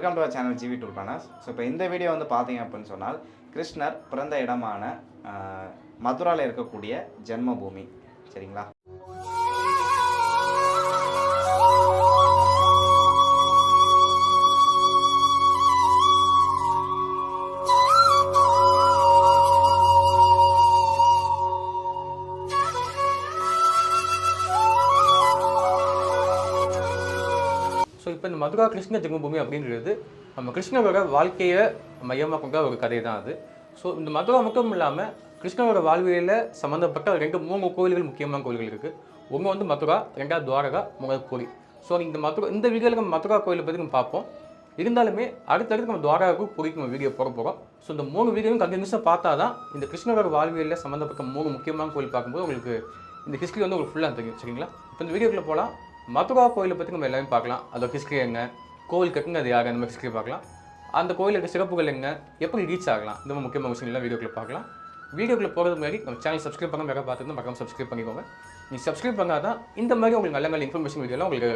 Welcome to channel GV tour பண்ணஸ் so இப்போ இந்த video வந்து பார்த்தீங்க அப்படின்னு சொன்னால் கிருஷ்ணர் பிறந்த இடமான மதுராவில் இருக்கக்கூடிய ஜென்மபூமி. சரிங்களா? மதுரா கிருஷ்ண ஜென்மபூமி அப்படிங்கிறது நம்ம கிருஷ்ணரோட வாழ்க்கையை மையமாக கொண்ட ஒரு கதை தான் அது. ஸோ இந்த மதுரா மட்டும் இல்லாமல் கிருஷ்ணரோட வாழ்வியலில் சம்மந்தப்பட்ட ரெண்டு மூணு கோயில்கள் முக்கியமான கோயில்கள் இருக்குது ஒன்று வந்து மதுரா ரெண்டாவது துவாரகா மூணாவது பூரி ஸோ இந்த மதுரா இந்த வீடியோவில் நம்ம மதுரா கோயிலை பற்றி நம்ம பார்ப்போம். இருந்தாலுமே அடுத்தடுத்து நம்ம துவாரகாவுக்கு பூரிக்கு நம்ம வீடியோ போட போகிறோம் ஸோ இந்த மூணு வீடியோவும் கண்டினியூஸாக பார்த்தா தான் இந்த கிருஷ்ணரோட வாழ்வியலில் சம்மந்தப்பட்ட மூணு முக்கியமான கோயில் பார்க்கும்போது உங்களுக்கு இந்த ஹிஸ்ட்ரி வந்து உங்களுக்கு ஃபுல்லாக தெரியும். சரிங்களா? இப்போ இந்த வீடியோக்குள்ளே போகலாம் மதுரா கோயிலை பற்றி நம்ம எல்லாமே பார்க்கலாம். அதோட ஹிஸ்ட்ரி என்ன கோவில் கட்டுங்க அது யார் நம்ம ஹிஸ்ட்ரி பார்க்கலாம். அந்த கோயிலுக்கு சிறப்புகள் என்ன எப்படி ரீச் ஆகலாம் இந்த மாதிரி முக்கியமான விஷயங்கள்லாம் வீடியோக்குள்ளே பார்க்கலாம். வீடியோக்குள்ள போகிறது முன்னாடி நம்ம சேனல் சப்ஸ்கிரைப் பண்ண வேறு பார்த்துட்டு மறக்காம சப்ஸ்கிரைப் பண்ணிக்கோங்க. நீ சப்ஸ்கிரைப் பண்ணாதான் இந்த மாதிரி உங்களுக்கு நல்ல நல்ல இன்ஃபர்மேஷன் வீடியோலாம் உங்களுக்கு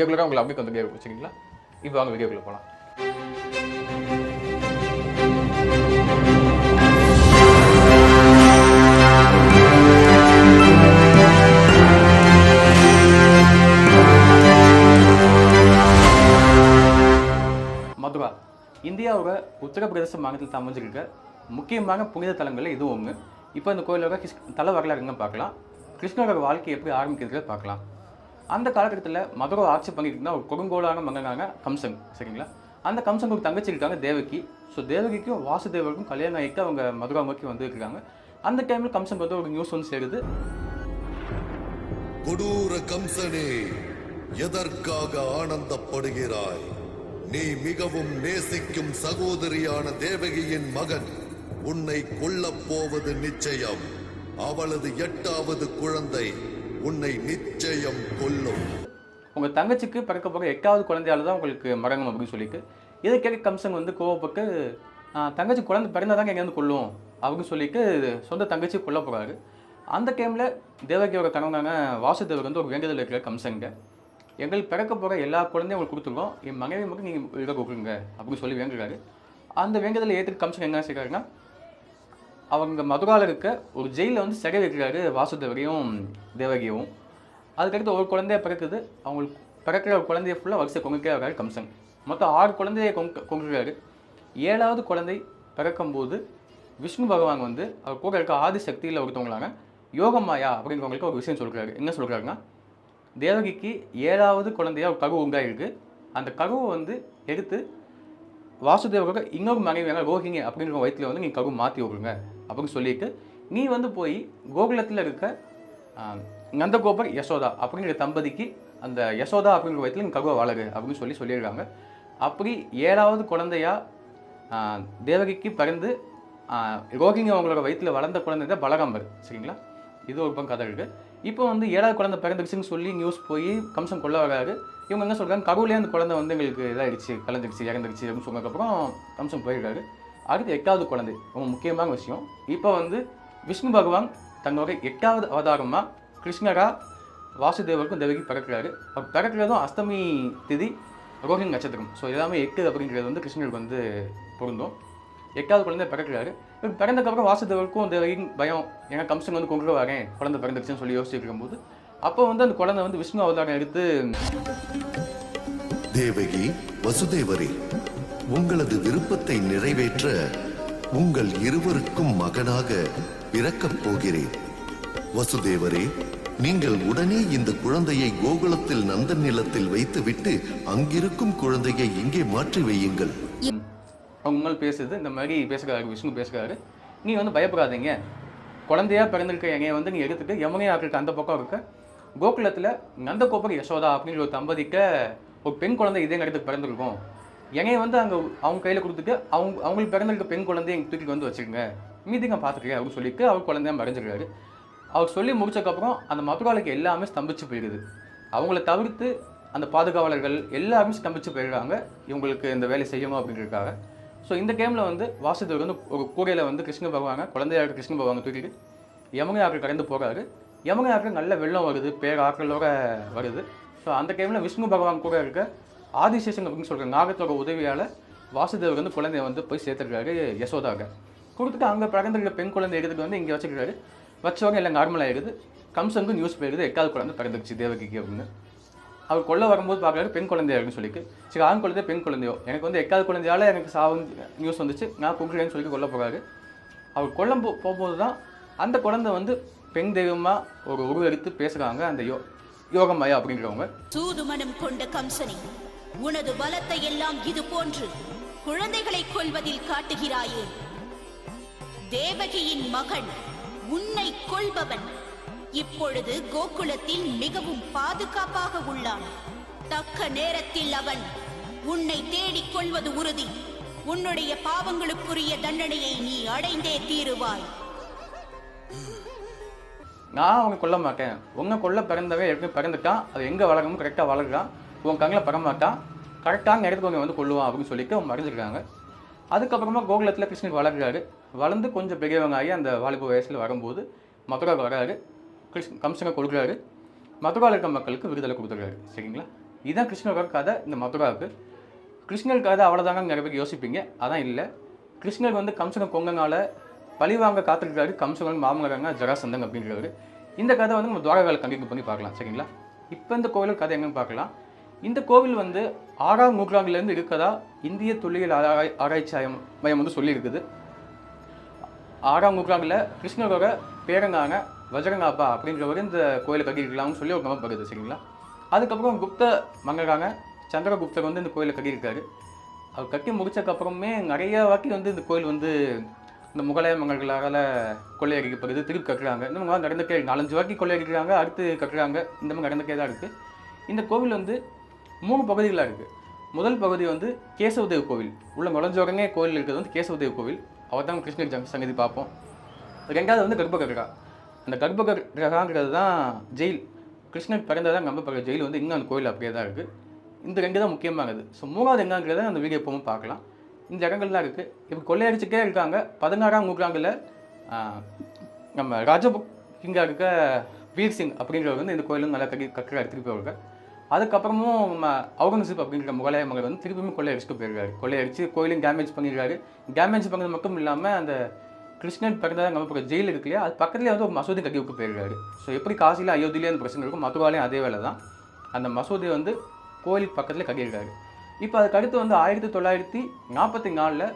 ரெகுலராக உங்களுக்கு அப்படியே வந்துட்டே இருக்கும் சரிங்களா? இப்போ வாங்க வீடியோக்குள்ளே போகலாம் மதுரா இந்தியாவோட உத்தரப்பிரதேச மாநிலத்தில் அமைஞ்சிருக்க முக்கியமான புனித தலங்களில் இது ஒன்று இப்போ இந்த கோயிலோட கிருஷ் தலை வரலாறுங்க பார்க்கலாம். கிருஷ்ணரோட வாழ்க்கை எப்படி ஆரம்பிக்கிறதுல பார்க்கலாம். அந்த காலகட்டத்தில் மதுரை ஆட்சி பண்ணிட்டு ஒரு கொடுங்கோலான மங்கனாங்க கம்சன் சரிங்களா? அந்த கம்சனுக்கு ஒரு தங்கச்சி இருக்காங்க தேவகி. ஸோ தேவகிக்கும் வாசுதேவருக்கும் கல்யாணம் ஆகிட்டு அவங்க மதுரா நோக்கி வந்துருக்காங்க அந்த டைமில் கம்சன் வந்து ஒரு நியூஸ் வந்து சேருது. கொடூர கம்சனே எதற்காக ஆனந்தப்படுகிறாய்? நீ மிகவும் நேசிக்கும் சகோதரியான தேவகியின் மகன். உன்னை கொல்லப்போவது நிச்சயம். அவளது எட்டாவது குழந்தை. உன்னை நிச்சயம் கொல்லும். உங்கள் தங்கச்சிக்கு பிறக்க போகிற எட்டாவது குழந்தையால தான் உங்களுக்கு மரணம் அப்படின்னு சொல்லிட்டு இதை கேட்க கம்சன் வந்து கோவப்பட்டு தங்கச்சி குழந்தை பிறந்தாதாங்க எங்கேருந்து கொல்லும் அப்படின்னு சொல்லிட்டு சொந்த தங்கச்சி கொல்ல போகிறாரு அந்த டைமில் தேவகியோட கணவனான வாசுதேவர் வந்து ஒரு வேண்டுதல் இருக்கிற கம்சங்க எங்களுக்கு பிறக்க போகிற எல்லா குழந்தையும் உங்களுக்கு கொடுத்துருக்கோம். என் மனைவி மட்டும் நீங்கள் இதை கொடுக்குங்க அப்படின்னு சொல்லி வேங்குறாரு அந்த வேங்குதலை ஏற்றுக்கு கம்சன் என்ன செய்கிறாருன்னா அவங்க மதுராவில் இருக்க ஒரு ஜெயிலில் வந்து சிறை வைக்கிறாரு வாசுதேவரையும் தேவகியும் அதுக்கடுத்து ஒரு குழந்தைய பிறக்குது. அவங்களுக்கு பிறக்கிற ஒரு குழந்தைய ஃபுல்லாக வரிசை கொங்குக்கே வர்றாரு கம்சன் மொத்தம் ஆறு குழந்தைய கொங்க கொங்குறாரு ஏழாவது குழந்தை பிறக்கும்போது விஷ்ணு பகவான் வந்து அவர் கூட இருக்க ஆதி சக்தியில் ஒருத்தவங்களான யோகமாயா அப்படிங்கிறவங்களுக்கு ஒரு விஷயம் சொல்கிறாரு என்ன சொல்கிறாருன்னா தேவகிக்கு ஏழாவது குழந்தையா ஒரு கரு உண்டாயிருக்கு. அந்த ககுவை வந்து எடுத்து வாசுதேவரோட இன்னொரு மனைவியான ரோஹிணி அப்படிங்கிற வயிற்றுல வந்து நீங்கள் ககு மாற்றி விடுங்க அப்படின்னு சொல்லிட்டு நீ வந்து போய் கோகுலத்தில் இருக்க நந்தகோபர் யசோதா அப்படிங்கிற தம்பதிக்கு அந்த யசோதா அப்படிங்கிற வயிற்றில் நீ ககுவை வளரு அப்படின்னு சொல்லி சொல்லியிருக்காங்க. அப்படி ஏழாவது குழந்தையா தேவகிக்கு பிறந்து ரோகிங்க ரோஹிணி அவங்களோட வயிற்றுல வளர்ந்த குழந்தை தான் பலகாம்பர் சரிங்களா? இது ஒரு பக்கம் கதை இருக்குது இப்போ வந்து ஏழாவது குழந்தை பிறந்துருச்சுன்னு சொல்லி நியூஸ் போய் கம்சன் கொல்ல வராரு. இவங்க என்ன சொல்கிறாங்க கருவிலே அந்த குழந்தை வந்து எங்களுக்கு இதாகிடுச்சு கலந்துருச்சு இறந்துருச்சு அப்படின்னு சொன்னதுக்கப்புறம் கம்சன் போயிருக்காரு. அடுத்து எட்டாவது குழந்தை ரொம்ப முக்கியமான விஷயம். இப்போ வந்து விஷ்ணு பகவான் தன்னோட எட்டாவது அவதாரமாக கிருஷ்ணரா வாசுதேவருக்கும் தேவகி பிறக்கிறாரு. அவர் பிறக்கிறதும் அஷ்டமி திதி ரோஹிணி நட்சத்திரம். ஸோ எல்லாமே எட்டு அப்படிங்கிறது வந்து கிருஷ்ணருக்கு வந்து பொருந்தும். எட்டாவது குழந்தை பிறக்கிறாரு. இவர் பிறந்தக்கப்புறம் வாசுதேவருக்கும் அந்த பயம் ஏன்னா கம்சன் வந்து கொண்டு வரேன் குழந்தை பிறந்துருச்சுன்னு சொல்லி யோசிச்சுட்டு இருக்கும்போது அப்போ வந்து அந்த குழந்தை வந்து விஷ்ணு அவதாரம் எடுத்து தேவகி வசுதேவரே உங்களது விருப்பத்தை நிறைவேற்ற உங்கள் இருவருக்கும் மகனாக பிறக்கப் போகிறேன். வசுதேவரே நீங்கள் உடனே இந்த குழந்தையை கோகுலத்தில் நந்தன் நிலத்தில் வைத்துவிட்டு அங்கிருக்கும் குழந்தையை இங்கே மாற்றி வையுங்கள். அவங்க பேசுது இந்த மாதிரி பேசுகிறாரு விஷ்ணு பேசுகிறாரு. நீ வந்து பயப்படாதீங்க. குழந்தையா பிறந்திருக்க என்னைய வந்து நீ எடுத்துட்டு யமுனை ஆற்றுக்கு அந்த பக்கம் இருக்க. கோகுலத்தில் நந்தகோபர் யசோதா அப்படின்னு ஒரு தம்பதிக்க ஒரு பெண் குழந்தை இதே இடத்துக்கு பிறந்திருக்கும். என்னைய வந்து அங்கே அவங்க கையில் கொடுத்துட்டு அவங்க அவங்களுக்கு பிறந்திருக்க பெண் குழந்தைய எங்கள் தூக்கிட்டு வந்து வச்சுருங்க. மீதி நான் பார்த்துக்கிறேன் அப்படின்னு சொல்லிட்டு அவர் குழந்தைய மறைஞ்சிருக்காரு அவர் சொல்லி முடிச்சக்கப்புறம் அந்த மதுராளுக்கு எல்லாமே ஸ்தம்பிச்சு போயிடுது அவங்கள தவிர்த்து அந்த பாதுகாவலர்கள் எல்லாருமே ஸ்தம்பிச்சு போயிடுறாங்க. இவங்களுக்கு இந்த வேலை செய்யணும் அப்படிங்கிறதுக்காக ஸோ இந்த கேமில் வந்து வாசுதேவர் வந்து ஒரு கூடையில் வந்து கிருஷ்ண பகவானை குழந்தையாக இருக்க கிருஷ்ண பகவானை தூக்கிட்டு யமுனை ஆற்று கடந்து போகிறாரு யமுனை ஆற்றில் நல்ல வெள்ளம் வருது பேர் ஆற்றலோட வருது. ஸோ அந்த டைமில் விஷ்ணு பகவான் கூட இருக்க ஆதிசேஷன் அப்படின்னு சொல்கிற நாகத்தோட உதவியால் வாசுதேவர் வந்து குழந்தைய வந்து போய் சேர்த்துருக்காரு யசோதாக கொடுத்துட்டு அங்கே பிறந்திருக்க பெண் குழந்தை எடுத்துட்டு வந்து இங்கே வச்சுருக்காரு. வச்சவங்க எல்லாம் நார்மலாக ஆகிடுது கம்சனுக்கு நியூஸ் போயிடுது எட்டாவது குழந்தை பிறந்துருச்சு தேவகிக்கு அப்படின்னு. அவர் கொல்ல வரும்போது பார்க்குறாரு பெண் குழந்தையா இருக்குன்னு சொல்லிட்டு. சரி ஆண் குழந்தை பெண் குழந்தையோ? எனக்கு வந்து எக்காவது குழந்தையால எனக்கு சாவு நியூஸ் வந்துச்சு. நான் கும்பிடுறேன்னு சொல்லி கொல்ல போகிறாரு அவர் கொல்லம் போ போகும்போது தான் அந்த குழந்தை வந்து பெண் தெய்வமாக ஒரு உருவெடுத்து பேசுகிறாங்க அந்த யோ யோகமாயா அப்படிங்கிறவங்க சூதுமனம் கொண்ட கம்சனி உனது பலத்தை எல்லாம் இது போன்று குழந்தைகளை கொல்வதில் காட்டுகிறாயே. தேவகியின் மகன் உன்னை கொள்பவன் இப்பொழுது கோகுலத்தில் மிகவும் பாதுகாப்பாக உள்ளான். தக்க நேரத்தில் அவன் உன்னை தேடிக் கொள்வது உறுதி. உன்னுடைய பாவங்களுக்குரிய தண்டனையை நீ அடைந்தே தீருவாய். நான் அவங்க கொல்ல மாட்டேன். உன்னை கொல்ல பிறந்தவன் எப்படி பிறந்துட்டான். அது எங்கே வளரணும் கரெக்டாக வளர்கிறான் உன் கண்ணில் பரமாட்டான் கரெக்டான நேரத்துக்கு அவங்க வந்து கொள்ளுவான் அப்படின்னு சொல்லிட்டு அவங்க மறைஞ்சிருக்காங்க. அதுக்கப்புறமா கோகுலத்தில் கிருஷ்ணன் வளர்கிறாரு. வளர்ந்து கொஞ்சம் பெரியவங்க ஆகி அந்த வாலிப வயசில் வரும்போது மதுராவுக்கு வராரு. கிருஷ்ண கம்சங்க கொடுக்குறாரு. மதுராவில் இருக்க மக்களுக்கு விடுதலை கொடுத்துருக்காரு சரிங்களா? இதுதான் கிருஷ்ணரோட கதை. இந்த மதுராவுக்கு கிருஷ்ணர் கதை அவ்வளோதாங்க நிறைய பேர் யோசிப்பீங்க. அதான் இல்லை. கிருஷ்ணர் வந்து கம்சனை கொங்கனால பழி வாங்க காத்திருக்காரு கம்சன் மாமங்கிறாங்க ஜராசந்தன் அப்படிங்கிறவர். இந்த கதை வந்து நம்ம துவாரகால கண்டிப்பாக பண்ணி பார்க்கலாம். சரிங்களா? இப்போ இந்த கோவில் கதை எங்கன்னு பார்க்கலாம். இந்த கோவில் வந்து ஆறாம் நூற்றாண்டுலேருந்து இருக்கதா? இந்திய தொல்லியல் ஆராய் ஆராய்ச்சி ஆயம் மையம் வந்து சொல்லியிருக்குது. ஆறாம் நூற்றாண்டில் கிருஷ்ணரோட பேரங்கான வஜரங்காப்பா அப்படின்றவர் இந்த கோயிலை கட்டியிருக்கலாம்னு சொல்லி ஒரு நம்பப்படுது சரிங்களா? அதுக்கப்புறம் குப்த மன்னரான சந்திரகுப்தர் வந்து இந்த கோயிலை கட்டியிருக்காரு. அவர் கட்டி முடித்ததுக்கப்புறமே நிறைய வாட்டி வந்து இந்த கோயில் வந்து இந்த முகலாய மன்னர்களால் கொள்ளையடிக்கப்படுது திருப்பி கட்டுறாங்க. இந்த மாதிரி நடந்துட்டே நாலஞ்சு வாட்டி கொள்ளையடிக்கிறாங்க அடுத்து கட்டுறாங்க. இந்த மாதிரி நடந்துட்டே தான் இருக்குது இந்த கோவில் வந்து மூணு பகுதிகளாக இருக்குது முதல் பகுதி வந்து கேசவதேவ் கோவில். உள்ள நுழைஞ்ச உடனே கோவில் இருக்கிறது வந்து கேசவதேவ் கோவில். அவர் தான் கிருஷ்ணர் சங்கதி பார்ப்போம். ரெண்டாவது வந்து கர்ப்பகிரகா. அந்த கர்ப்பகிரகாங்கிறது தான் ஜெயில். கிருஷ்ணன் பிறந்ததான் நம்பப்படுற ஜெயில் வந்து இன்னும் அந்த கோயில் அப்படியே தான் இருக்குது இந்த ரெண்டு தான் முக்கியமானது ஸோ மூணாவது எங்கங்கிறத அந்த வீடியோ எப்பவும் பார்க்கலாம். இந்த இடங்கள்லாம் இருக்குது இப்போ கொள்ளையடிச்சுட்டே இருக்காங்க. பதினாறாம் நூற்றாண்டில் நம்ம ராஜபுக் இருக்க வீர் சிங் அப்படிங்கிறவர் வந்து இந்த கோயிலும் நல்லா கட்டி கட்டுறாரு திருப்பி அவருக்கு அதுக்கப்புறமும் நம்ம அவுரங்கசீப் அப்படிங்கிற முகலாய மகள் வந்து திருப்பியும் கொள்ளையடிச்சுட்டு போயிருக்காரு கொள்ளையடிச்சு கோயிலையும் டேமேஜ் பண்ணிடுறாரு. டேமேஜ் பண்ணது மட்டும் இல்லாமல் அந்த கிருஷ்ணன் பிறந்ததாக நம்ம இப்போ ஜெயில் இருக்கு இல்லையா? அது பக்கத்துலேயே வந்து ஒரு மசூதி கட்டி விட்டு போயிருக்காரு ஸோ எப்படி காசியில் அயோத்தியிலே அந்த பிரச்சனை இருக்கும்? மதுவாலையும் அதே வேலை தான். அந்த மசூதி வந்து கோயிலுக்கு பக்கத்தில் கட்டியிருக்காரு. இப்போ அதுக்கு அடுத்து வந்து ஆயிரத்தி தொள்ளாயிரத்தி நாற்பத்தி நாலில்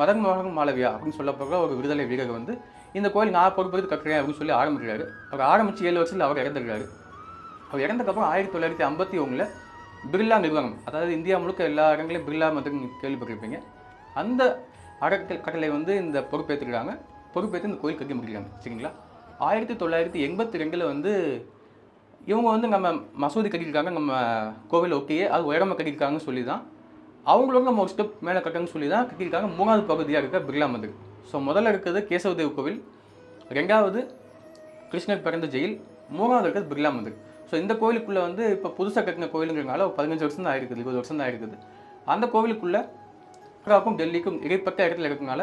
மதன் மோகன் மாளவியா அப்படின்னு சொல்லப்படுற ஒரு விடுதலை வீரர் வந்து இந்த கோயில் நான் பொறுப்பெடுத்து கட்டுறேன் அப்படின்னு சொல்லி ஆரம்பிக்கிறாரு. அவர் ஆரம்பிச்சு ஏழு வருஷத்தில் அவர் இறந்துருக்காரு அவர் இறந்ததுக்கப்புறம் ஆயிரத்தி தொள்ளாயிரத்தி ஐம்பத்தி ஒன்றில் பிர்லா நிறுவனம் அதாவது இந்தியா முழுக்க எல்லா இடங்களையும் பிர்லா மதம் கேள்விப்பட்டிருப்பீங்க. அந்த அடக்கல் கட்டளை வந்து இந்த பொறுப்பேற்றுக்கிறாங்க பொறுப்பேற்று இந்த கோயில் கட்டி முடிக்கிறாங்க. சரிங்களா? ஆயிரத்தி தொள்ளாயிரத்தி எண்பத்தி ரெண்டில் வந்து இவங்க வந்து நம்ம மசூதி கட்டியிருக்காங்க. நம்ம கோவில் ஓகே அது உயரமாக கட்டியிருக்காங்கன்னு சொல்லி தான் அவங்களோட நம்ம ஒரு ஸ்டெப் மேலே கட்டணும்னு சொல்லி தான் கட்டியிருக்காங்க. மூணாவது பகுதியாக இருக்க பிர்லா மந்திர் ஸோ முதல்ல இருக்கிறது கேசவதேவ் கோவில். ரெண்டாவது கிருஷ்ணர் பிறந்த ஜெயில். மூணாவது இருக்கிறது பிர்லா மந்திர் ஸோ இந்த கோவிலுக்குள்ளே வந்து இப்போ புதுசாக கட்டின கோயிலுங்கிறனால பதினஞ்சு வருஷம் தான் ஆயிருக்குது இருபது வருஷம் தான் ஆயிருக்குது. அந்த கோவிலுக்குள்ளே மதுராவுக்கும் டெல்லிக்கும் இடைப்பட்ட இடத்துல இருக்கனால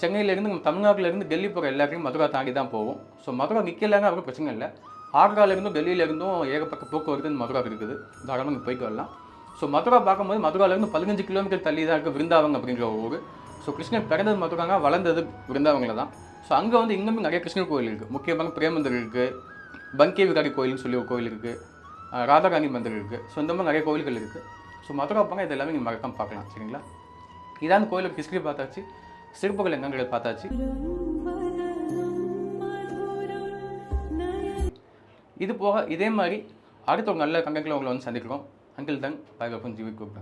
சென்னையிலேருந்து நம்ம தமிழ்நாட்டிலேருந்து டெல்லி போகிற எல்லாத்தையும் மதுரா தாண்டி தான் போகும் ஸோ மதுரா நிற்கலங்க அவருக்கு பிரச்சனை இல்லை. ஆக்ராலேருந்தும் டெல்லியிலேருந்தும் ஏகப்பட்ட போக்குவரத்து இந்த மதுரா இருக்குது. தாராளமாக இங்கே போய்க்கு வரலாம். ஸோ மதுரா பார்க்கும்போது மதுராவிலேருந்து பதினஞ்சு கிலோமீட்டர் தள்ளி தான் இருக்குது விருந்தாவங்க அப்படிங்கிற ஒரு ஊர். ஸோ கிருஷ்ணர் பிறந்தது மதுராங்க வளர்ந்தது விருந்தாவங்களை தான். ஸோ அங்கே வந்து இன்னும் நிறைய கிருஷ்ணர் கோயில் இருக்குது முக்கியமாக பிரேமந்தர் இருக்குது பங்கே விகாரி கோயில்னு சொல்லி ஒரு கோயில் இருக்குது ராதாராணி மந்திர் இருக்குது ஸோ இந்த மாதிரி நிறைய கோயில்கள் இருக்குது ஸோ மதுரா பாங்க இது எல்லாமே நீங்கள் மறக்காமல் பார்க்கலாம். சரிங்களா? இதான் கோயிலுக்கு ஹிஸ்ட்ரி பார்த்தாச்சு. சிற்பங்கள் என்னங்கிறத பார்த்தாச்சு. இது போக இதே மாதிரி அடுத்த ஒரு நல்ல கண்டெக்டில் உங்களை வந்து சந்திக்கிறோம். அங்கிள் தங் பை வெப்பன் ஜிவி குரூப்